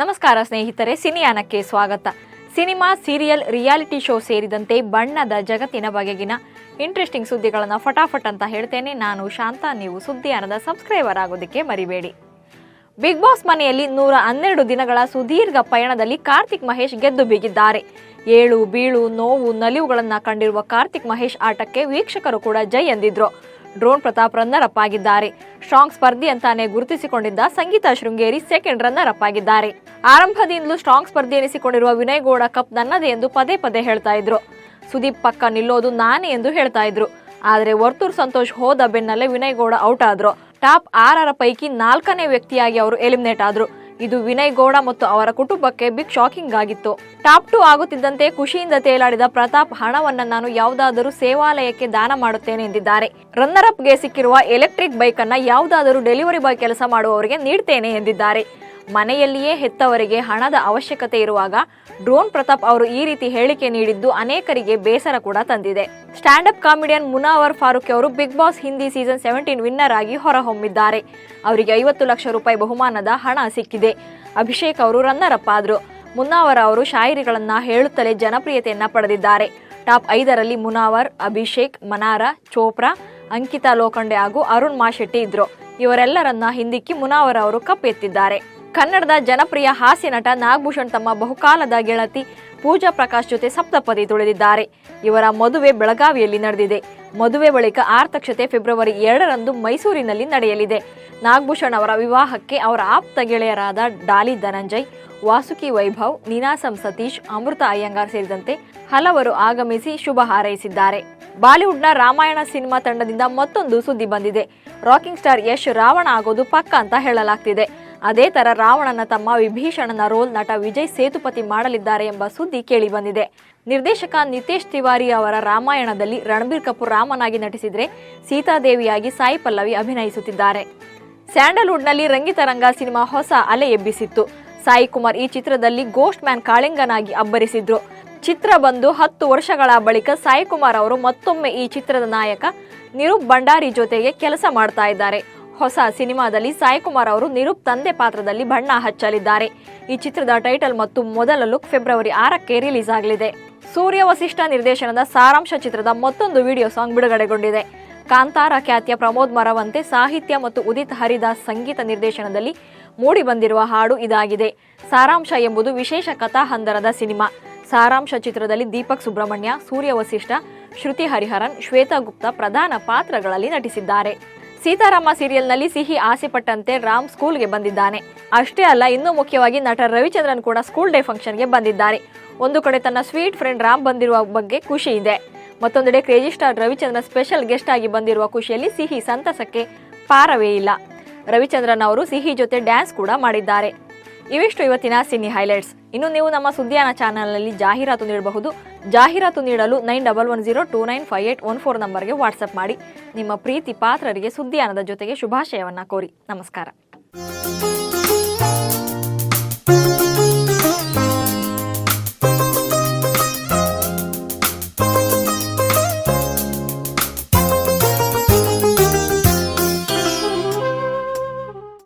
ನಮಸ್ಕಾರ ಸ್ನೇಹಿತರೆ, ಸಿನಿಯಾನಕ್ಕೆ ಸ್ವಾಗತ. ಸಿನಿಮಾ, ಸೀರಿಯಲ್, ರಿಯಾಲಿಟಿ ಶೋ ಸೇರಿದಂತೆ ಬಣ್ಣದ ಜಗತ್ತಿನ ಬಗೆಗಿನ ಇಂಟ್ರೆಸ್ಟಿಂಗ್ ಸುದ್ದಿಗಳನ್ನು ಫಟಾಫಟ್ ಅಂತ ಹೇಳ್ತೇನೆ. ನಾನು ಶಾಂತ, ನೀವು ಸುದ್ದಿಯಾನದ ಸಬ್ಸ್ಕ್ರೈಬರ್ ಆಗೋದಕ್ಕೆ ಮರಿಬೇಡಿ. ಬಿಗ್ ಬಾಸ್ ಮನೆಯಲ್ಲಿ ನೂರ ಹನ್ನೆರಡು ದಿನಗಳ ಸುದೀರ್ಘ ಪಯಣದಲ್ಲಿ ಕಾರ್ತಿಕ್ ಮಹೇಶ್ ಗೆದ್ದು ಬೀಗಿದ್ದಾರೆ. ಏಳು, ಬೀಳು, ನೋವು, ನಲಿವುಗಳನ್ನು ಕಂಡಿರುವ ಕಾರ್ತಿಕ್ ಮಹೇಶ್ ಆಟಕ್ಕೆ ವೀಕ್ಷಕರು ಕೂಡ ಜೈ ಎಂದಿದ್ರು. ಡ್ರೋನ್ ಪ್ರತಾಪ್ ರನ್ನರ್ ಅಪ್ ಆಗಿದ್ದಾರೆ. ಸ್ಟ್ರಾಂಗ್ ಸ್ಪರ್ಧಿ ಅಂತಾನೆ ಗುರುತಿಸಿಕೊಂಡಿದ್ದ Sangeetha Sringeri second runner up ಆಗಿದ್ದಾರೆ. ಆರಂಭದಿಂದಲೂ ಸ್ಟ್ರಾಂಗ್ ಸ್ಪರ್ಧಿ ಎನಿಸಿಕೊಂಡಿರುವ ವಿನಯ್ ಗೌಡ ಕಪ್ ನನ್ನದೇ ಎಂದು ಪದೇ ಪದೇ ಹೇಳ್ತಾ ಇದ್ರು. ಸುದೀಪ್ ಪಕ್ಕ ನಿಲ್ಲೋದು ನಾನೇ ಎಂದು ಹೇಳ್ತಾ ಇದ್ರು. ಆದರೆ ವರ್ತೂರ್ ಸಂತೋಷ್ ಹೋದ ಬೆನ್ನಲ್ಲೇ ವಿನಯ್ ಗೌಡ ಔಟ್ ಆದ್ರು. ಟಾಪ್ ಆರರ ಪೈಕಿ ನಾಲ್ಕನೇ ವ್ಯಕ್ತಿಯಾಗಿ ಅವರು ಎಲಿಮಿನೇಟ್ ಆದ್ರು. ಇದು ವಿನಯ್ ಗೌಡ ಮತ್ತು ಅವರ ಕುಟುಂಬಕ್ಕೆ ಬಿಗ್ ಶಾಕಿಂಗ್ ಆಗಿತ್ತು. ಟಾಪ್ ಟು ಆಗುತ್ತಿದ್ದಂತೆ ಖುಷಿಯಿಂದ ತೇಲಾಡಿದ ಪ್ರತಾಪ್ ಹಣವನ್ನ ನಾನು ಯಾವುದಾದರೂ ಸೇವಾಲಯಕ್ಕೆ ದಾನ ಮಾಡುತ್ತೇನೆ ಎಂದಿದ್ದಾರೆ. ರನ್ನರ್ ಅಪ್ಗೆ ಸಿಕ್ಕಿರುವ ಎಲೆಕ್ಟ್ರಿಕ್ ಬೈಕ್ ಅನ್ನ ಯಾವುದಾದರೂ ಡೆಲಿವರಿ ಬಾಯ್ ಕೆಲಸ ಮಾಡುವವರಿಗೆ ನೀಡ್ತೇನೆ ಎಂದಿದ್ದಾರೆ. ಮನೆಯಲ್ಲಿಯೇ ಹೆತ್ತವರಿಗೆ ಹಣದ ಅವಶ್ಯಕತೆ ಇರುವಾಗ ಡ್ರೋನ್ ಪ್ರತಾಪ್ ಅವರು ಈ ರೀತಿ ಹೇಳಿಕೆ ನೀಡಿದ್ದು ಅನೇಕರಿಗೆ ಬೇಸರ ಕೂಡ ತಂದಿದೆ. Stand up comedian Munawar Faruqui ಅವರು Bigg Boss Hindi season seventeen winner ಆಗಿ ಹೊರಹೊಮ್ಮಿದ್ದಾರೆ. ಅವರಿಗೆ ಐವತ್ತು ಲಕ್ಷ ರೂಪಾಯಿ ಬಹುಮಾನದ ಹಣ ಸಿಕ್ಕಿದೆ. ಅಭಿಷೇಕ್ ಅವರು ರನ್ನರ್ ಅಪ್ ಆದರು. ಮುನ್ನಾವರ್ ಅವರು ಶಾಯರಿಗಳನ್ನ ಹೇಳುತ್ತಲೇ ಜನಪ್ರಿಯತೆಯನ್ನ ಪಡೆದಿದ್ದಾರೆ. ಟಾಪ್ ಐದರಲ್ಲಿ ಮುನಾವರ್, ಅಭಿಷೇಕ್, ಮನಾರಾ, ಚೋಪ್ರಾ, ಅಂಕಿತಾ ಲೋಖಂಡೆ ಹಾಗೂ ಅರುಣ್ ಮಾಶೆಟ್ಟಿ ಇದ್ರು. ಇವರೆಲ್ಲರನ್ನ ಹಿಂದಿಕ್ಕಿ ಮುನಾವರ್ ಅವರು ಕಪ್ ಎತ್ತಿದ್ದಾರೆ. ಕನ್ನಡದ ಜನಪ್ರಿಯ ಹಾಸ್ಯ ನಟ ನಾಗಭೂಷಣ್ ತಮ್ಮ ಬಹುಕಾಲದ ಗೆಳತಿ ಪೂಜಾ ಪ್ರಕಾಶ್ ಜೊತೆ ಸಪ್ತಪದಿ ತುಳಿದಿದ್ದಾರೆ. ಇವರ ಮದುವೆ ಬೆಳಗಾವಿಯಲ್ಲಿ ನಡೆದಿದೆ. ಮದುವೆ ಬಳಿಕ ಆರ್ತಕ್ಷತೆ ಫೆಬ್ರವರಿ ಎರಡರಂದು ಮೈಸೂರಿನಲ್ಲಿ ನಡೆಯಲಿದೆ. ನಾಗಭೂಷಣ್ ಅವರ ವಿವಾಹಕ್ಕೆ ಅವರ ಆಪ್ತ ಗೆಳೆಯರಾದ ಡಾಲಿ ಧನಂಜಯ್, ವಾಸುಕಿ ವೈಭವ್ ನೀನಾಸಂ ಸತೀಶ್, ಅಮೃತ ಅಯ್ಯಂಗಾರ್ ಸೇರಿದಂತೆ ಹಲವರು ಆಗಮಿಸಿ ಶುಭ ಹಾರೈಸಿದ್ದಾರೆ. ಬಾಲಿವುಡ್ನ ರಾಮಾಯಣ ಸಿನಿಮಾ ತಂಡದಿಂದ ಮತ್ತೊಂದು ಸುದ್ದಿ ಬಂದಿದೆ. ರಾಕಿಂಗ್ ಸ್ಟಾರ್ ಯಶ್ ರಾವಣ ಆಗೋದು ಪಕ್ಕ ಅಂತ ಹೇಳಲಾಗ್ತಿದೆ. ಅದೇ ತರ ರಾವಣನ ತಮ್ಮ ವಿಭೀಷಣನ ರೋಲ್ ನಟ ವಿಜಯ್ ಸೇತುಪತಿ ಮಾಡಲಿದ್ದಾರೆ ಎಂಬ ಸುದ್ದಿ ಕೇಳಿ ಬಂದಿದೆ. ನಿರ್ದೇಶಕ ನಿತೇಶ್ ತಿವಾರಿ ಅವರ ರಾಮಾಯಣದಲ್ಲಿ ರಣಬೀರ್ ಕಪೂರ್ ರಾಮನಾಗಿ ನಟಿಸಿದರೆ ಸೀತಾದೇವಿಯಾಗಿ ಸಾಯಿ ಪಲ್ಲವಿ ಅಭಿನಯಿಸುತ್ತಿದ್ದಾರೆ. ಸ್ಯಾಂಡಲ್ವುಡ್ನಲ್ಲಿ ರಂಗಿತರಂಗ ಸಿನಿಮಾ ಹೊಸ ಅಲೆ ಎಬ್ಬಿಸಿತ್ತು. ಸಾಯಿ ಕುಮಾರ್ ಈ ಚಿತ್ರದಲ್ಲಿ ಗೋಸ್ಟ್ ಮ್ಯಾನ್ ಕಾಳಿಂಗನಾಗಿ ಅಬ್ಬರಿಸಿದ್ರು. ಚಿತ್ರ ಬಂದು ಹತ್ತು ವರ್ಷಗಳ ಬಳಿಕ ಸಾಯಿ ಕುಮಾರ್ ಅವರು ಮತ್ತೊಮ್ಮೆ ಈ ಚಿತ್ರದ ನಾಯಕ ನಿರೂಪ್ ಭಂಡಾರಿ ಜೊತೆಗೆ ಕೆಲಸ ಮಾಡ್ತಾ ಇದ್ದಾರೆ. ಹೊಸ ಸಿನಿಮಾದಲ್ಲಿ ಸಾಯಿ ಕುಮಾರ್ ಅವರು ನಿರೂಪ್ ತಂದೆ ಪಾತ್ರದಲ್ಲಿ ಬಣ್ಣ ಹಚ್ಚಲಿದ್ದಾರೆ. ಈ ಚಿತ್ರದ ಟೈಟಲ್ ಮತ್ತು ಮೊದಲ ಲುಕ್ ಫೆಬ್ರವರಿ ಆರಕ್ಕೆ ರಿಲೀಸ್ ಆಗಲಿದೆ. ಸೂರ್ಯ ವಸಿಷ್ಠ ನಿರ್ದೇಶನದ ಸಾರಾಂಶ ಚಿತ್ರದ ಮತ್ತೊಂದು ವಿಡಿಯೋ ಸಾಂಗ್ ಬಿಡುಗಡೆಗೊಂಡಿದೆ. ಕಾಂತಾರ ಖ್ಯಾತಿಯ ಪ್ರಮೋದ್ ಮರವಂತೆ ಸಾಹಿತ್ಯ ಮತ್ತು ಉದಿತ್ ಹರಿದಾಸ್ ಸಂಗೀತ ನಿರ್ದೇಶನದಲ್ಲಿ ಮೂಡಿ ಬಂದಿರುವ ಹಾಡು ಇದಾಗಿದೆ. ಸಾರಾಂಶ ಎಂಬುದು ವಿಶೇಷ ಕಥಾಹಂದರದ ಸಿನಿಮಾ. ಸಾರಾಂಶ ಚಿತ್ರದಲ್ಲಿ ದೀಪಕ್ ಸುಬ್ರಹ್ಮಣ್ಯ, ಸೂರ್ಯ ವಸಿಷ್ಠ, ಶ್ರುತಿ ಹರಿಹರನ್, ಶ್ವೇತಾ ಗುಪ್ತಾ ಪ್ರಧಾನ ಪಾತ್ರಗಳಲ್ಲಿ ನಟಿಸಿದ್ದಾರೆ. ಸೀತಾರಾಮ ಸೀರಿಯಲ್ನಲ್ಲಿ ಸಿಹಿ ಆಸೆಪಟ್ಟಂತೆ ರಾಮ್ ಸ್ಕೂಲ್ಗೆ ಬಂದಿದ್ದಾನೆ. ಅಷ್ಟೇ ಅಲ್ಲ, ಇನ್ನೂ ಮುಖ್ಯವಾಗಿ ನಟ ರವಿಚಂದ್ರನ್ ಕೂಡ ಸ್ಕೂಲ್ ಡೇ ಫಂಕ್ಷನ್ಗೆ ಬಂದಿದ್ದಾರೆ. ಒಂದು ಕಡೆ ತನ್ನ ಸ್ವೀಟ್ ಫ್ರೆಂಡ್ ರಾಮ್ ಬಂದಿರುವ ಬಗ್ಗೆ ಖುಷಿ ಇದೆ. ಮತ್ತೊಂದೆಡೆ crazy star Ravichandran special guest ಆಗಿ ಬಂದಿರುವ ಖುಷಿಯಲ್ಲಿ ಸಿಹಿ ಸಂತಸಕ್ಕೆ ಪಾರವೇ ಇಲ್ಲ. ರವಿಚಂದ್ರನ್ ಅವರು ಸಿಹಿ ಜೊತೆ ಡ್ಯಾನ್ಸ್ ಕೂಡ ಮಾಡಿದ್ದಾರೆ. ಇವಿಷ್ಟು ಇವತ್ತಿನ ಸಿನಿ ಹೈಲೈಟ್ಸ್. ಇನ್ನು ನೀವು ನಮ್ಮ ಸುದ್ದಿಯಾನ ಚಾನಲ್ನಲ್ಲಿ ಜಾಹೀರಾತು ನೀಡಬಹುದು. ಜಾಹೀರಾತು ನೀಡಲು nine double one zero two nine five eight one four ನಂಬರ್ಗೆ ವಾಟ್ಸಪ್ ಮಾಡಿ. ನಿಮ್ಮ ಪ್ರೀತಿ ಪಾತ್ರರಿಗೆ ಸುದ್ದಿಯಾನದ ಜೊತೆಗೆ ಶುಭಾಶಯವನ್ನು ಕೋರಿ. ನಮಸ್ಕಾರ.